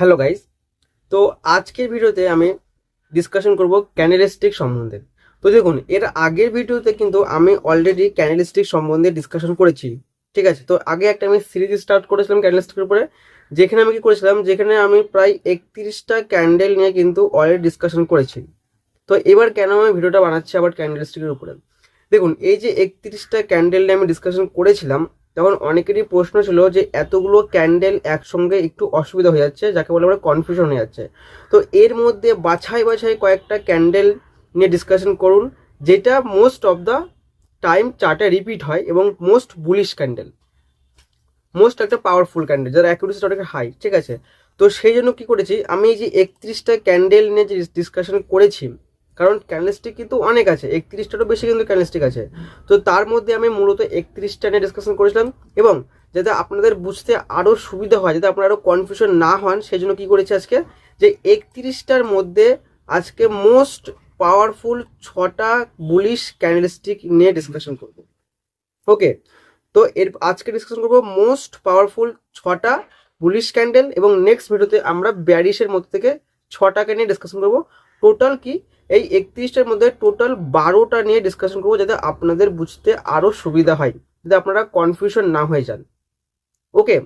Hello guys তো আজকের ভিডিওতে আমি ডিসকাশন করব ক্যানেলিস্টিক সম্বন্ধে। তো দেখুন, এর আগের ভিডিওতে কিন্তু আমি অলরেডি ক্যানেলিস্টিক সম্বন্ধে ডিসকাশন করেছি, ঠিক আছে? তো আগে একটা আমি সিরিজ স্টার্ট করেছিলাম ক্যান্ডেলস্টিকের উপরে, যেখানে আমি কি করেছিলাম? যেখানে আমি প্রায় একত্রিশটা ক্যান্ডেল নিয়ে কিন্তু অলরেডি ডিসকাশন করেছি। তো এবার কেন আমি ভিডিওটা বানাচ্ছি আবার ক্যান্ডেলস্টিকের উপরে? দেখুন, এই যে একত্রিশটা ক্যান্ডেল নিয়ে আমি ডিসকাশন করেছিলাম তখন অনেকেরই প্রশ্ন ছিল যে এতগুলো ক্যান্ডেল একসঙ্গে একটু অসুবিধা হয়ে যাচ্ছে, যাকে বলে আমরা কনফিউশন হয়ে যাচ্ছে। তো এর মধ্যে বাছাই বাছাই কয়েকটা ক্যান্ডেল নিয়ে ডিসকাশন করুন, যেটা মোস্ট অফ দ্য টাইম চার্টে রিপিট হয় এবং মোস্ট বুলিশ ক্যান্ডেল মোস্ট একটা পাওয়ারফুল ক্যান্ডেল যার অ্যাকুরেসি অনেক হাই ঠিক আছে? তো সেই জন্য কী করেছি, আমি এই যে একত্রিশটা ক্যান্ডেল নিয়ে যে ডিসকাশন করেছি কারণ ক্যান্ডেলস্টিক কিন্তু অনেক আছে, একত্রিশটারও বেশি কিন্তু ক্যান্ডেলস্টিক আছে। তো তার মধ্যে আমি মূলত একত্রিশটা নিয়ে ডিসকাশন করেছিলাম এবং যাতে আপনাদের বুঝতে আরও সুবিধা হয়, যাতে আপনারা আরও কনফিউশন না হন, সেই জন্য কী করেছি আজকে? যে একত্রিশটার মধ্যে আজকে মোস্ট পাওয়ারফুল ছটা বুলিশ ক্যান্ডেলস্টিক নিয়ে ডিসকাশন করব। ওকে তো এর আজকে ডিসকাশন করব মোস্ট পাওয়ারফুল ছটা বুলিশ ক্যান্ডেল এবং নেক্সট ভিডিওতে আমরা ব্যারিশের মধ্যে থেকে ছটাকে নিয়ে ডিসকাশন করব। টোটাল কি? এই একত্রিশটার মধ্যে টোটাল বারোটা নিয়ে ডিসকাশন করব যাতে আপনাদের বুঝতে আরও সুবিধা হয়, যাতে আপনারা কনফিউশন না হয়ে যান। ওকে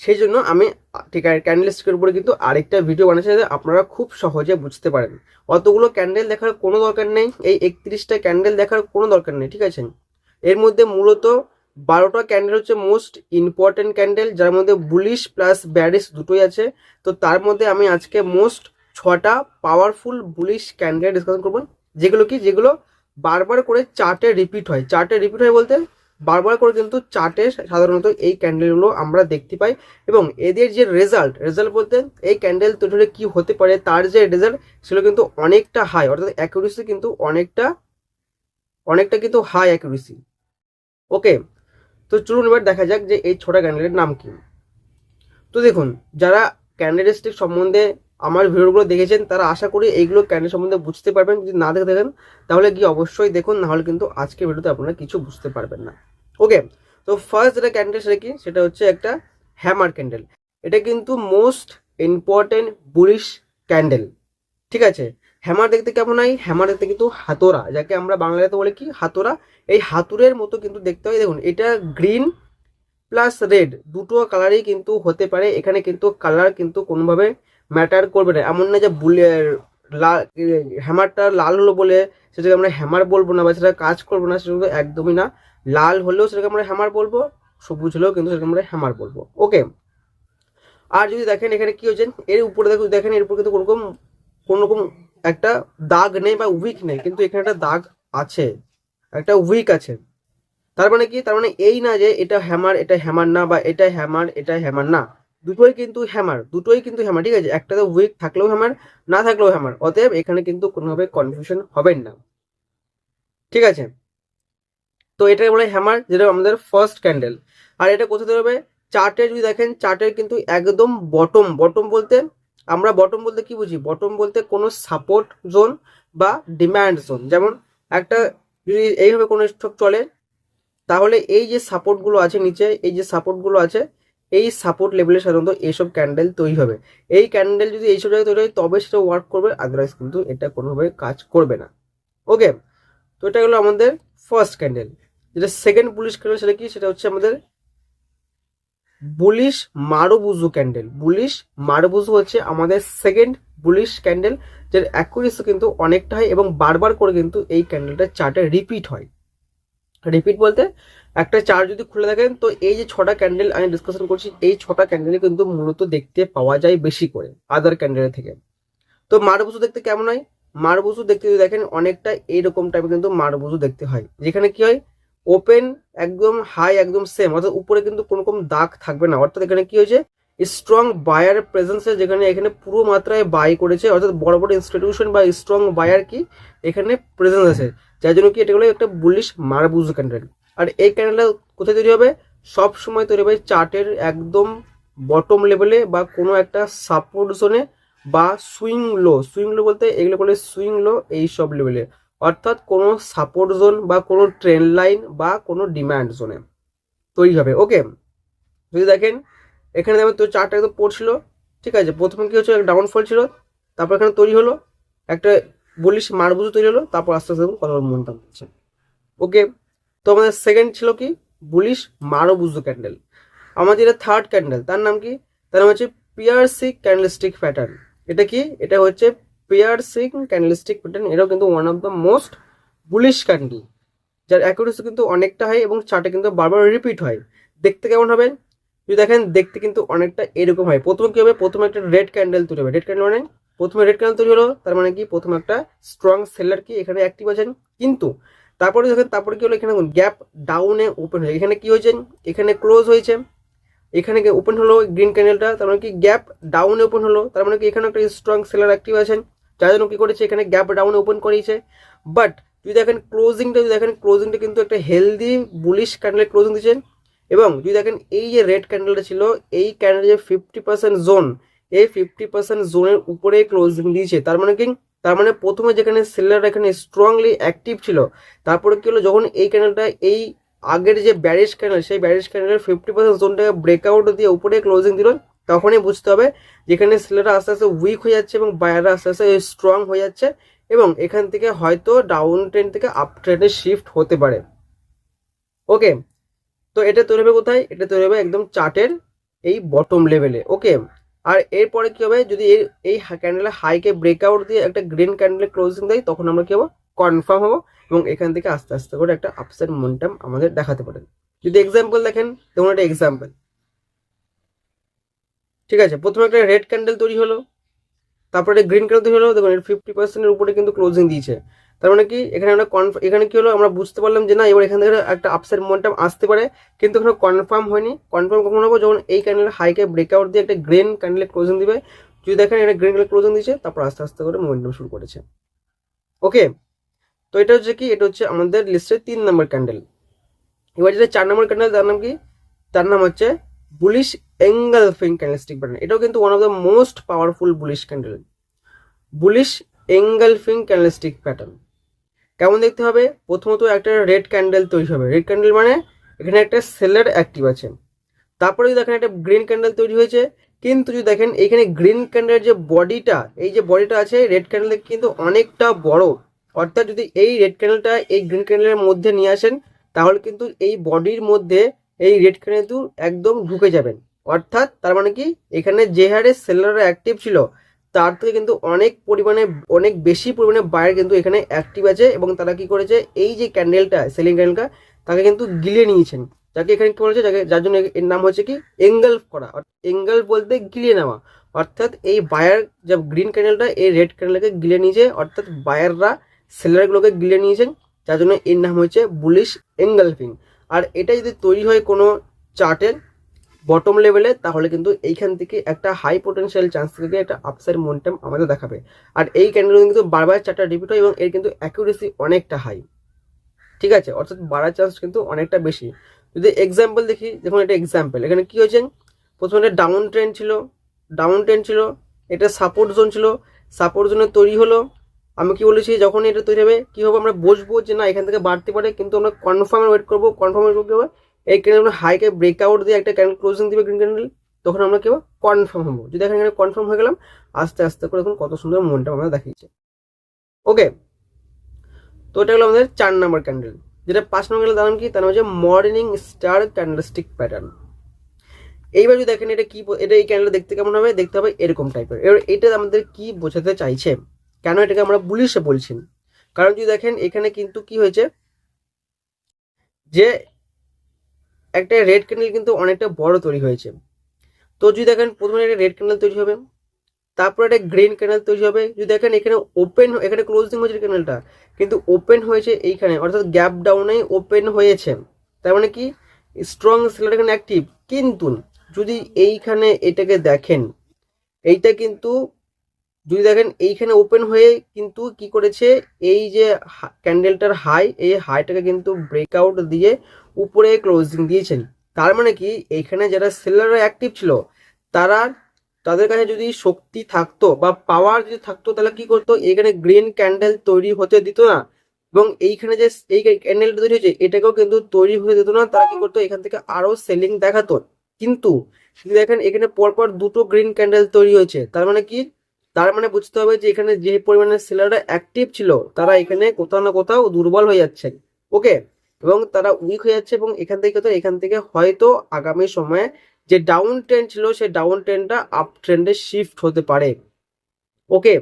সেই জন্য আমি ঠিক ক্যান্ডেলস্টিকের উপরে কিন্তু আরেকটা ভিডিও বানাচ্ছি যাতে আপনারা খুব সহজে বুঝতে পারেন। অতগুলো ক্যান্ডেল দেখার কোনো দরকার নেই, এই একত্রিশটা ক্যান্ডেল দেখার কোনো দরকার নেই, ঠিক আছে? এর মধ্যে মূলত বারোটা ক্যান্ডেল হচ্ছে মোস্ট ইম্পর্টেন্ট ক্যান্ডেল যার মধ্যে বুলিশ প্লাস ব্যারিশ দুটোই আছে। তো তার মধ্যে আমি আজকে মোস্ট ছটা পাওয়ারফুল বুলিশ ক্যান্ডেল ডিসকাশন করব যেগুলো কি? যেগুলো বারবার করে চার্টে রিপিট হয়। চার্টে রিপিট হয় বলতে বারবার করে কিন্তু চার্টে সাধারণত এই ক্যান্ডেলগুলো আমরা দেখতে পাই এবং এদের যে রেজাল্ট রেজাল্ট বলতে এই ক্যান্ডেল তৈরি কী হতে পারে, তার যে রেজাল্ট সেগুলো কিন্তু অনেকটা হাই অর্থাৎ অ্যাকুরেসি কিন্তু অনেকটা অনেকটা কিন্তু হাই অ্যাকুরেসি ওকে তো চলুন এবার দেখা যাক যে এই ছোটা ক্যান্ডেলের নাম কি। তো দেখুন, যারা ক্যান্ডেলস্টিক সম্বন্ধে আমার ভিডিওগুলো দেখেছেন, তারা আশা করি এইগুলো ক্যান্ডেল সম্বন্ধে বুঝতে পারবেন, যদি না দেখে থাকেন, তাহলে কি অবশ্যই দেখুন, নাহলে কিন্তু আজকের ভিডিওতে আপনারা কিছু বুঝতে পারবেন না। ওকে তো ফার্স্ট যেটা ক্যান্ডেল সেটা কি? সেটা হচ্ছে একটা হ্যামার ক্যান্ডেল এটা কিন্তু মোস্ট ইম্পর্টেন্ট বুলিশ ক্যান্ডেল ঠিক আছে? হ্যামার দেখতে কেমন হয়? হ্যামার দেখতে কিন্তু হাতোরা যাকে আমরা বাংলাতে বলে কি? হাতোরা এই হাতুরের মতো কিন্তু দেখতে হয়, দেখুন, এটা গ্রিন প্লাস রেড দুটো কালারই কিন্তু হতে পারে। এখানে কিন্তু কালার কিন্তু কোনোভাবে ম্যাটার করবে না। এমন না যে বুলে লাল হ্যামারটা লাল হলো বলে সেটাকে আমরা হ্যামার বলব না বা সেটা কাজ করব না, সেটা একদমই না। লাল হলেও সেটাকে আমরা হ্যামার বলব, সবুজ হলেও কিন্তু সেটাকে আমরা হ্যামার বলব। ওকে আর যদি দেখেন এখানে কি হচ্ছে এর উপরে দেখুন দেখেন এর উপরে কিন্তু কোনোরকম কোনোরকম একটা দাগ নেই বা উইক নেই, কিন্তু এখানে একটা দাগ আছে, একটা উইক আছে। তার মানে কি? তার মানে এই না যে এটা হ্যামার এটা হ্যামার না বা এটা হ্যামার এটা হ্যামার না। দুটোই কিন্তু হ্যামার দুটোই কিন্তু হ্যামার ঠিক আছে? একটাতে উইক থাকলেও হ্যামার না থাকলেও হ্যামার অতএব এখানে কিন্তু কোনোভাবে কনফিউশন হবেন না। ঠিক আছে? তো এটা বলে হ্যামার যেটা আমাদের ফার্স্ট ক্যান্ডেল আর এটা কোথাতে হবে চার্টে যদি দেখেন চার্টের কিন্তু একদম বটম বটম বলতে আমরা বটম বলতে কি বুঝি? বটম বলতে কোনো সাপোর্ট জোন বা ডিম্যান্ড জোন যেমন একটা যদি এইভাবে কোনো স্টক চলে, তাহলে এই যে সাপোর্টগুলো আছে নিচে, এই যে সাপোর্টগুলো আছে এই সাপোর্ট লেভেলে সাধারণত এইসব ক্যান্ডেল তৈরি হবে। এই ক্যান্ডেল যদি এইসব জায়গায় তৈরি হয়, তবে সেটা ওয়ার্ক করবে আদারওয়াইজ কিন্তু এটা কোনোভাবে কাজ করবে না। ওকে তো এটা হলো আমাদের ফার্স্ট ক্যান্ডেল যেটা সেকেন্ড বুলিশ ক্যান্ডেল সেটা কি? সেটা হচ্ছে আমাদের bullish marubozu candle bullish marubozu হচ্ছে আমাদের সেকেন্ড বুলিশ ক্যান্ডেল যেটা অ্যাকুরেসি কিন্তু অনেকটা হয় এবং বারবার করে কিন্তু এই ক্যান্ডেলটা চার্টে রিপিট হয়। রিপিট বলতে, একটা চার্ট যদি খুলে থাকেন তো এই যে ছটা ক্যান্ডেল আমি ডিসকাশন করছি, এই ছটা ক্যান্ডেল কিন্তু মূলত দেখতে পাওয়া যায় বেশি করে আদার ক্যান্ডেলের থেকে। তো মারবুজু দেখতে কেমন হয়? মারবুজু দেখতে যদি দেখেন, অনেকটা এইরকম টাইপের কিন্তু মারবুজু দেখতে হয়। যেখানে কি হয়? ওপেন একদম হাই একদম সেম অর্থাৎ উপরে কিন্তু কোনো রকম দাগ থাকবে না। অর্থাৎ এখানে কি হয়েছে? স্ট্রং বায়ার প্রেজেন্সে যেখানে, এখানে পুরো মাত্রায় বাই করেছে, অর্থাৎ বড় বড় ইনস্টিটিউশন বা স্ট্রং বায়ার কি? এখানে প্রেজেন্স আছে। যার জন্য কি এটা হলো একটা বুলিশ মারবুজ ক্যান্ডেল আর এই ক্যান্ডেলটা কোথায় তৈরি হবে? সব সময় তৈরি হবে চার্টের একদম বটম লেভেলে বা কোনো একটা সাপোর্ট জোনে বা সুইং লো সুইং লো বলতে এগুলো বলে সুইং লো এই সব লেভেলে অর্থাৎ কোনো সাপোর্ট জোন বা কোনো ট্রেন লাইন বা কোনো ডিম্যান্ড জোনে তৈরি হবে। ওকে? যদি দেখেন, এখানে দেখবেন তো চারটা একদম পড়ছিল। ঠিক আছে, প্রথমে কি হচ্ছে ডাউনফল ছিল। তারপর এখানে তৈরি হলো। একটা বলিস মারবুজু তৈরি হলো, তারপর আস্তে আস্তে কথা মনটা হচ্ছে ওকে তো আমাদের সেকেন্ড ছিল কি? বুলিশ মারবুজু ক্যান্ডেল আমাদের এটা থার্ড ক্যান্ডেল তার নাম কি? তার নাম হচ্ছে পিয়ারসিক ক্যান্ডেলস্টিক প্যাটার্ন এটা কি? এটা হচ্ছে পিয়ারসিং ক্যান্ডেলস্টিক প্যাটার্ন এটাও কিন্তু one of the most bullish candle যার অ্যাকুরেসি কিন্তু অনেকটা হয় এবং চার্টে কিন্তু বারবার রিপিট হয়। দেখতে কেমন হবে? যদি দেখেন, দেখতে কিন্তু অনেকটা এরকম হয়। প্রথমে কি হবে? প্রথমে একটা রেড ক্যান্ডেল তৈরি হবে। রেড ক্যান্ডেল মানে? প্রথমে রেড ক্যান্ডেল তৈরি হলো, তার মানে কি? প্রথমে একটা স্ট্রং সেলার কি এখানে অ্যাক্টিভ আছেন। কিন্তু তারপরে দেখেন, তারপরে কি হলো? এখানে গ্যাপ ডাউনে ওপেন হয়েছে এখানে কি হয়েছে? এখানে ক্লোজ হয়েছে। এখানে ওপেন হলো গ্রিন ক্যান্ডেলটা তার মানে কি? গ্যাপ ডাউনে ওপেন হলো, তার মানে কি? এখানে একটা স্ট্রং সেলার অ্যাক্টিভ আছেন। যার জন্য কি করেছে? এখানে গ্যাপ ডাউনে ওপেন করিয়েছে বাট যদি দেখেন ক্লোজিংটা যদি দেখেন ক্লোজিংটা কিন্তু একটা হেলদি বুলিশ ক্যান্ডেলের ক্লোজিং দিচ্ছেন এবং যদি দেখেন, এই যে রেড ক্যান্ডেলটা ছিল, এই ক্যান্ডেল যে ফিফটি পার্সেন্ট জোন এই ফিফটি পার্সেন্ট জোনের উপরে ক্লোজিং দিয়েছে। তার মানে কি? তার মানে প্রথমে যেখানে সেলার এখানে স্ট্রংলি অ্যাক্টিভ ছিল, তারপরে কি হলো? যখন এই ক্যানেলটা এই আগের যে ব্যারিশ ক্যানেল সেই ব্যারিশ ক্যান্ডেলের ফিফটি পার্সেন্ট জোনটাকে ব্রেকআউট দিয়ে উপরে ক্লোজিং দিল, তখনই বুঝতে হবে যেখানে সেলাররা আস্তে আস্তে উইক হয়ে যাচ্ছে এবং বায়াররা আস্তে আস্তে স্ট্রং হয়ে যাচ্ছে এবং এখান থেকে হয়তো ডাউন ট্রেন থেকে আপ ট্রেনে শিফট হতে পারে। ওকে তো এটা তৈরি হবে কোথায়? এটা তৈরি হবে একদম চার্টের এই বটম লেভেলে ওকে আর এরপরে কি হবে? যদি এই এই ক্যান্ডেলের হাইকে ব্রেকআউট দিয়ে একটা গ্রিন ক্যান্ডেলে ক্লোজিং দেয়, তখন আমরা কি হব? কনফার্ম হব এবং এখান থেকে আস্তে আস্তে করে একটা আপসেট মোমেন্টাম আমাদের দেখাতে পারেন। যদি এক্সাম্পল দেখেন যেমন একটা এক্সাম্পল ঠিক আছে, প্রথমে একটা রেড ক্যান্ডেল তৈরি হলো, তারপরে গ্রিন ক্যান্ডেল তৈরি হলো, দেখুন এর ফিফটি পার্সেন্টের উপরে কিন্তু ক্লোজিং দিয়েছে। তার মানে কি, এখানে আমরা কনফার্ম এখানে কি হলো, আমরা বুঝতে পারলাম যে না, এবার এখান থেকে একটা আপসেট মোমেন্টাম আসতে পারে, কিন্তু এখানে কনফার্ম হয়নি। কনফার্ম কখন হব? যখন এই ক্যান্ডেলের হাইকে ব্রেকআউট দিয়ে একটা গ্রেন ক্যান্ডেলে ক্লোজিং দিবে। যদি দেখেন এটা গ্রেন ক্যান্ডেল ক্লোজিং দিয়েছে, তারপর আস্তে আস্তে করে মোমেন্টাম শুরু করেছে। ওকে তো এটা হচ্ছে কি, এটা হচ্ছে আমাদের লিস্টের তিন নম্বর ক্যান্ডেল এবার যেটা চার নম্বর ক্যান্ডেল তার নাম কি? তার নাম হচ্ছে বুলিশ এঙ্গালফিং ক্যান্ডেলস্টিক প্যাটার্ন এটাও কিন্তু one of the most powerful bullish candle bullish engulfing candlestick pattern কেমন দেখতে হবে? প্রথমত একটা রেড ক্যান্ডেল তৈরি হবে। রেড ক্যান্ডেল মানে এখানে একটা সেলার অ্যাক্টিভ আছে। তারপরে যদি দেখেন একটা গ্রিন ক্যান্ডেল তৈরি হয়েছে, কিন্তু যদি দেখেন এখানে গ্রিন ক্যান্ডেলের যে বডিটা এই যে বডিটা আছে রেড ক্যান্ডেল কিন্তু অনেকটা বড়। অর্থাৎ যদি এই রেড ক্যান্ডেলটা এই গ্রিন ক্যান্ডেলের মধ্যে নিয়ে আসেন, তাহলে কিন্তু এই বডির মধ্যে এই রেড ক্যান্ডেল একদম ঢুকে যাবেন। অর্থাৎ তার মানে কি? এখানে যে হারে সেলাররা অ্যাক্টিভ ছিল তার থেকে কিন্তু অনেক পরিমাণে, অনেক বেশি পরিমাণে বায়ার কিন্তু এখানে অ্যাক্টিভ আছে এবং তারা কি করেছে, এই যে ক্যান্ডেলটা সেলিং ক্যান্ডেলটা তাকে কিন্তু গিলে নিয়েছেন। যাকে এখানে কি বলেছে, যাকে, যার জন্য এর নাম হচ্ছে কি এঙ্গেলফ করা। এঙ্গেল বলতে গিলিয়ে নেওয়া। অর্থাৎ এই বায়ার যে গ্রিন ক্যান্ডেলটা এই রেড ক্যান্ডেলকে গিলে নিয়েছে। অর্থাৎ বায়াররা সেলারগুলোকে গিলে নিয়েছেন। যার জন্য এর নাম হচ্ছে বুলিশ এঙ্গেলফিং আর এটা যদি তৈরি হয় কোনো চার্টের বটম লেভেলে তাহলে কিন্তু এইখান থেকে একটা হাই পোটেনশিয়াল চান্স থেকে একটা আপসাইড মোমেন্টাম আমাদের দেখাবে। আর এই ক্যান্ডেল কিন্তু বারবার চারটা রিপিট হয় এবং এর কিন্তু অ্যাকুরেসি অনেকটা হাই ঠিক আছে? অর্থাৎ বাড়ার চান্স কিন্তু অনেকটা বেশি। যদি এক্সাম্পল দেখি, দেখুন এটা এক্সাম্পল এখানে কী হয়েছে? প্রথমে একটা ডাউন ট্রেন্ড ছিল। ডাউন ট্রেন্ড ছিল, এটা সাপোর্ট জোন ছিল। সাপোর্ট জোনে তৈরি হলো। আমি কি বলেছি? যখন এটা তৈরি হবে, কি হবে? আমরা বসবো যে না, এখান থেকে বাড়তে পারে, কিন্তু আমরা কনফার্ম ওয়েট করব। কনফার্ম ওয়েট করব এই ক্যান্ডেল আমরা হাইকে ব্রেকআউট দিয়ে একটা ক্যান্ডেল ক্লোজিং দিবে গ্রিন ক্যান্ডেল তখন আমরা কেউ কনফার্ম হব। যদি এখানে কনফার্ম হয়ে গেলাম, আস্তে আস্তে করে দেখুন কত সুন্দর মনটা আমরা দেখিয়েছে ওকে তো এটা হলো আমাদের চার নাম্বার ক্যান্ডেল যেটা পাঁচ নম্বর ক্যান্ডেল দাম কি? তার নাম হচ্ছে মর্নিং স্টার ক্যান্ডেলস্টিক প্যাটার্ন এইবার যদি দেখেন এটা কি এটা এই ক্যান্ডেল দেখতে কেমন হবে? দেখতে হবে এরকম টাইপের এবার এটা আমাদের কি বোঝাতে চাইছে? কেন এটাকে আমরা বুলিশে বলছি? কারণ যদি দেখেন এখানে কিন্তু কি হয়েছে? যে একটা রেড ক্যান্ডেল কিন্তু অনেকটা বড় তৈরি হয়েছে। তো যদি দেখেন, প্রথমে একটা রেড ক্যান্ডেল তৈরি হবে, তারপরে একটা গ্রিন ক্যান্ডেল তৈরি হবে। যদি দেখেন, এখানে ওপেন এখানে ক্লোজিং হয়েছে ক্যান্ডেলটা কিন্তু ওপেন হয়েছে এইখানে, অর্থাৎ গ্যাপ ডাউনে ওপেন হয়েছে। তার মানে কি? স্ট্রং সেলার এখানে অ্যাক্টিভ কিন্তু যদি এইখানে এটাকে দেখেন, এইটা কিন্তু যদি দেখেন, এইখানে ওপেন হয়ে কিন্তু কি করেছে? এই যে ক্যান্ডেলটার হাই এই হাইটাকে কিন্তু ব্রেকআউট দিয়ে উপরে ক্লোজিং দিয়েছেন। তার মানে কি? এইখানে যারা সেলাররা অ্যাক্টিভ ছিল, তারা তাদের কাছে যদি শক্তি থাকতো বা পাওয়ার যদি থাকতো, তাহলে কি করতো? এখানে গ্রিন ক্যান্ডেল তৈরি হতে দিত না। এবং এইখানে যে এই ক্যান্ডেলটা তৈরি হয়েছে, এটাকেও কিন্তু তৈরি হতে দিত না। তারা কি করতো? এখান থেকে আরও সেলিং দেখাতো। কিন্তু দেখেন, এখানে পরপর দুটো গ্রিন ক্যান্ডেল তৈরি হয়েছে। তার মানে কি? তার মানে বুঝতে হবে যে, এখানে যে পরিমাণে সেলাররা অ্যাক্টিভ ছিল, তারা এখানে কোথাও না কোথাও দুর্বল হয়ে যাচ্ছে ওকে এবং তারা উইক হয়ে যাচ্ছে এবং এখান থেকে তো এখান থেকে হয়তো আগামী সময়ে যে ডাউন ট্রেন্ড ছিল সেই ডাউন ট্রেন্ডটা আপ ট্রেন্ডে শিফট হতে পারে। ওকে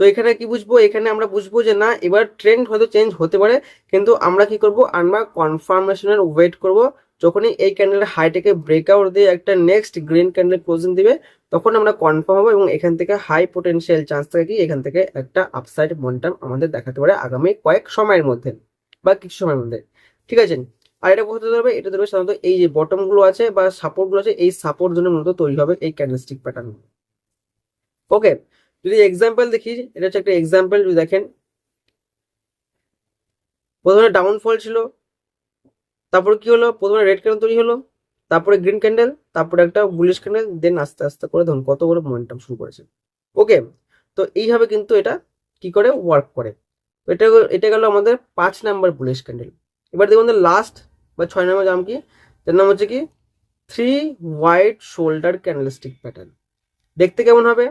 তো এখানে কি বুঝব? এখানে আমরা বুঝব যে না, এবার ট্রেন্ড হয়তো চেঞ্জ হতে পারে, কিন্তু আমরা কি করব? আমরা কনফার্মেশনের ওয়েট করব। যখনই এই ক্যান্ডেলের হাইটাকে ব্রেকআউট দিয়ে একটা নেক্সট গ্রিন ক্যান্ডেল ক্লোজিং দিবে, তখন আমরা কনফার্ম হব এবং এখান থেকে হাই পোটেনশিয়াল চান্স থাকে কি? এখান থেকে একটা আপসাইড মন্টাম আমাদের দেখাতে পারে আগামী কয়েক সময়ের মধ্যে বা কিছু সময়ের মধ্যে। ঠিক আছে? আর এটা কোথায় ধরবে এটা ধরবে সাধারণত এই যে বটমগুলো আছে বা সাপোর্টগুলো আছে, এই সাপোর্ট জন্য মূলত তৈরি হবে এই ক্যান্ডেলস্টিক প্যাটার্ন ওকে যদি এক্সাম্পল দেখি, এটা হচ্ছে একটা এক্সাম্পল যদি দেখেন। প্রথমে ডাউনফল ছিল, তারপরে কি হলো? প্রথমে রেড ক্যান্ডেল তৈরি হলো, তারপরে গ্রিন ক্যান্ডেল তারপরে একটা বুলিশ ক্যান্ডেল দেন আস্তে আস্তে করে ধরুন কত করে মোমেন্টাম শুরু করেছে। ওকে তো এইভাবে কিন্তু এটা কি করে? ওয়ার্ক করে। এটা এটা গেল আমাদের পাঁচ নাম্বার বুলিশ ক্যান্ডেল এবার দেখুন লাস্ট বা ছয় নম্বর জাম কি? তার নাম হচ্ছে কি? Three white shoulder candlestick pattern দেখতে কেমন হবে?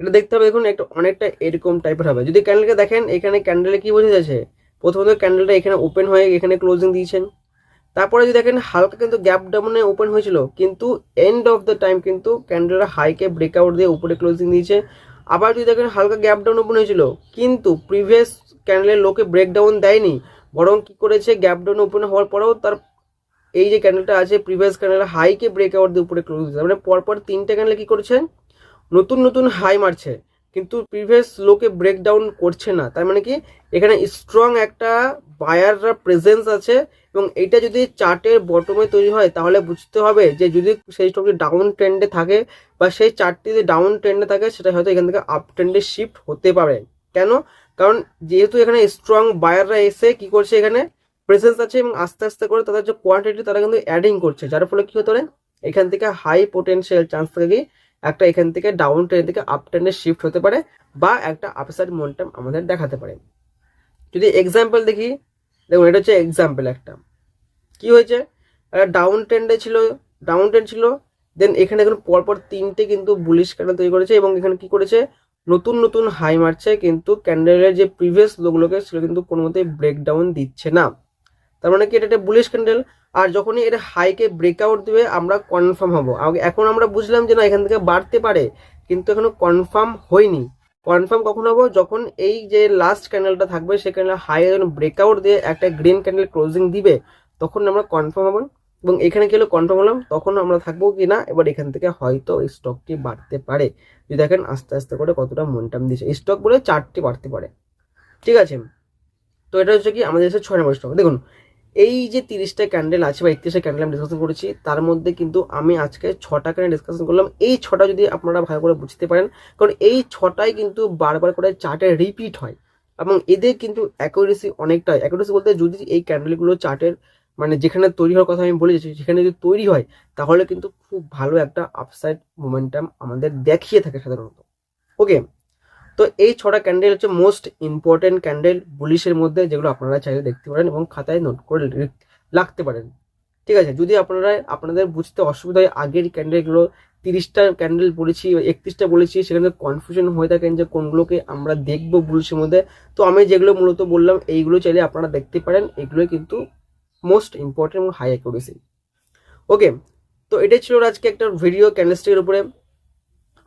এটা দেখতে হবে দেখুন, একটা অনেকটা এরকম টাইপের হবে। যদি ক্যান্ডেলকে দেখেন, এখানে ক্যান্ডেলে কি বোঝা যাচ্ছে? প্রথমত ক্যান্ডেলটা এখানে ওপেন হয়ে, এখানে ক্লোজিং দিয়েছেন। তারপরে যদি দেখেন, হালকা কিন্তু গ্যাপ ডাউনে ওপেন হয়েছিল, কিন্তু এন্ড অফ দ্য টাইম কিন্তু ক্যান্ডেলটা হাইকে ব্রেকআউট দিয়ে উপরে ক্লোজিং দিয়েছে। আবার যদি দেখেন, হালকা গ্যাপ ডাউন ওপেন হয়েছিল, কিন্তু প্রিভিয়াস ক্যান্ডেলের লোকে ব্রেকডাউন দেয়নি বরং কি করেছে গ্যাপ ডাউন ওপেন হওয়ার পরেও তার এই যে ক্যান্ডেলটা আছে প্রিভিয়াস ক্যান্ডেল হাইকে ব্রেকআউট দিয়ে উপরে ক্লোজ দিচ্ছে মানে পরপর তিনটে ক্যান্ডেল কি করেছে নতুন নতুন হাই মারছে। কিন্তু প্রিভিয়াস লোকে ব্রেকডাউন করছে না। তার মানে কি? এখানে স্ট্রং একটা বায়াররা প্রেজেন্স আছে এবং এটা যদি চার্টের বটমে তৈরি হয়, তাহলে বুঝতে হবে যে যদি সেই স্টকটি ডাউন ট্রেন্ডে থাকে বা সেই চার্টটি যদি ডাউন ট্রেন্ডে থাকে, সেটা হয়তো এখান থেকে আপ ট্রেন্ডে শিফট হতে পারে। কেন? কারণ যেহেতু এখানে স্ট্রং বায়াররা এসে কি করছে এখানে প্রেসেন্স আছে এবং আস্তে আস্তে করে তাদের যে কোয়ান্টিটি তারা কিন্তু অ্যাডিং করছে, যার ফলে কি হতে পারে? এখান থেকে হাই পোটেনশিয়াল চান্স থাকে কি একটা এখান থেকে ডাউন ট্রেন থেকে আপ ট্রেনে শিফট হতে পারে বা একটা আপসাইড মোমেন্টাম আমাদের দেখাতে পারে। যদি এক্সাম্পল দেখি, দেখুন এটা হচ্ছে এক্সাম্পল একটা। কি হয়েছে? একটা ডাউন ট্রেন্ডে ছিল ডাউন ট্রেন্ড ছিল দেন এখানে দেখুন পরপর তিনটে কিন্তু বুলিশ ক্যান্ডেল তৈরি করেছে এবং এখানে কি করেছে? নতুন নতুন হাই মারছে, কিন্তু ক্যান্ডেলের যে প্রিভিয়াস লোকগুলোকে সেগুলো কিন্তু কোনো মতেই ব্রেকডাউন দিচ্ছে না। তার মানে কি, এটা একটা বুলিশ ক্যান্ডেল আর যখনই এটা হাইকে ব্রেকআউট দেবে, আমরা কনফার্ম হব। এখন আমরা বুঝলাম যে না, এখান থেকে বাড়তে পারে, কিন্তু এখনও কনফার্ম হয়নি। কনফার্ম কখন হব? যখন এই যে লাস্ট ক্যান্ডেলটা থাকবে, সেই ক্যান্ডেল হাই যখন ব্রেকআউট দিয়ে একটা গ্রিন ক্যান্ডেল ক্লোজিং দিবে, তখন আমরা কনফার্ম হব। এবং এখানে গেলে কনফার্ম হলাম? তখন আমরা থাকব কি না এবার এখান থেকে হয়তো এই স্টকটি বাড়তে পারে। যদি দেখেন আস্তে আস্তে করে কতটা মোমেন্টাম দিচ্ছে এই স্টক বলে চারটি বাড়তে পারে। ঠিক আছে? তো এটা হচ্ছে কি? আমাদের দেশের ছয় নম্বর স্টক দেখুন, এই যে তিরিশটা ক্যান্ডেল আছে বা একত্রিশটা ক্যান্ডেল আমি ডিসকাশন করেছি, তার মধ্যে কিন্তু আমি আজকে ছটা ক্যান্ডেল ডিসকাশন করলাম। এই ছটা যদি আপনারা ভালো করে বুঝতে পারেন, কারণ এই ছটাই কিন্তু বারবার করে চার্টে রিপিট হয়। এবং এদের কিন্তু অ্যাকুরেসি অনেকটাই। অ্যাকুরেসি বলতে যদি এই ক্যান্ডেলগুলো চার্টের মানে যেখানে তৈরি হওয়ার কথা আমি বলেছি সেখানে যদি তৈরি হয়, তাহলে কিন্তু খুব ভালো একটা আপসাইড মোমেন্টাম আমাদের দেখিয়ে থাকে সাধারণত। ওকে তো এই ছটা ক্যান্ডেল হচ্ছে মোস্ট ইম্পর্টেন্ট ক্যান্ডেল বুলিশের মধ্যে যেগুলো আপনারা চাইলে দেখতে পারেন এবং খাতায় নোট করে রাখতে পারেন। ঠিক আছে? যদি আপনারা, আপনাদের বুঝতে অসুবিধা হয় আগের ক্যান্ডেলগুলো তিরিশটা ক্যান্ডেল বলেছি, একত্রিশটা বলেছি, সেখানে কনফিউশন হয়ে থাকেন যে কোনগুলোকে আমরা দেখব বুলিশের মধ্যে। তো আমি যেগুলো মূলত বললাম, এইগুলো চাইলে আপনারা দেখতে পারেন এগুলো কিন্তু মোস্ট ইম্পর্টেন্ট এবং হাই অ্যাকুরেসি ওকে তো এটাই ছিল আজকে একটা ভিডিও ক্যান্ডেলস্টিকের উপরে।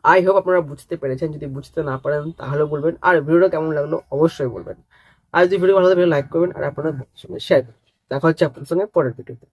আই হোপ আপনারা বুঝতে পেরেছেন। যদি বুঝতে না পারেন তাহলেও বলবেন। আর ভিডিওটা কেমন লাগল? অবশ্যই বলবেন। আর যদি ভিডিও ভালো লাগে লাইক করবেন। আর আপনাদের সঙ্গে শেয়ার করবেন। দেখা হচ্ছে আপনার সঙ্গে পরের ভিডিওতে